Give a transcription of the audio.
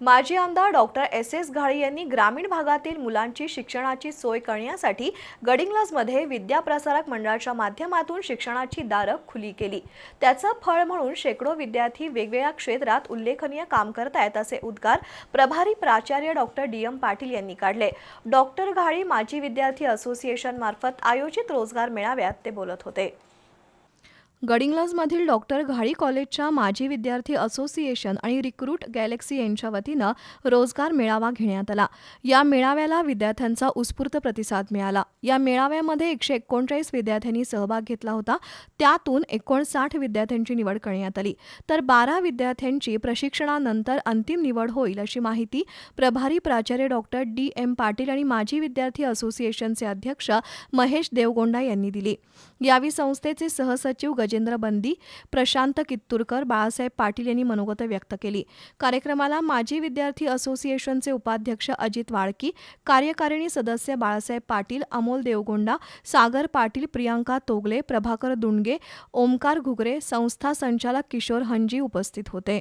माजी आमदार doctor S S घाळी यांनी ग्रामीण भागातील मुलांची शिक्षणाची सोय करण्यासाठी गडिंग्लाजमध्ये विद्याप्रसारक मंडळाच्या माध्यमातून शिक्षणाची दारं खुली केली. त्याचं फळ म्हणून शेकडो विद्यार्थी वेगवेगळ्या क्षेत्रात उल्लेखनीय काम करतायत असे उद्गार प्रभारी प्राचार्य डॉक्टर डी एम पाटील यांनी काढले. डॉक्टर घाळी माजी विद्यार्थी असोसिएशन मार्फत आयोजित रोजगार मेळाव्यात ते बोलत होते. गडिंग्लजमधील डॉक्टर घाळी कॉलेजच्या माजी विद्यार्थी असोसिएशन आणि रिक्रूट गॅलेक्सी यांच्या वतीनं रोजगार मेळावा घेण्यात आला. या मेळाव्याला विद्यार्थ्यांचा उत्स्फूर्त प्रतिसाद मिळाला. या मेळाव्यामध्ये एकशे एकोणचाळीस विद्यार्थ्यांनी सहभाग घेतला होता. त्यातून एकोणसाठ विद्यार्थ्यांची निवड करण्यात आली. तर बारा विद्यार्थ्यांची प्रशिक्षणानंतर अंतिम निवड होईल अशी माहिती प्रभारी प्राचार्य डॉक्टर डी. एम. पाटील आणि माजी विद्यार्थी असोसिएशनचे अध्यक्ष महेश देवगोंडा यांनी दिली. यावेळी संस्थेचे सहसचिव गज राजेंद्र बंदी प्रशांत कित्तूरकर बाळासाहेब पाटील यांनी मनोगत व्यक्त केली. कार्यक्रमाला माजी विद्यार्थी असोसिएशनचे उपाध्यक्ष अजित वाळकी कार्यकारिणी सदस्य बाळासाहेब पाटील अमोल देवगोंडा सागर पाटील प्रियांका तोगले प्रभाकर दुंडगे ओमकार घुगरे संस्था संचालक किशोर हंजी उपस्थित होते.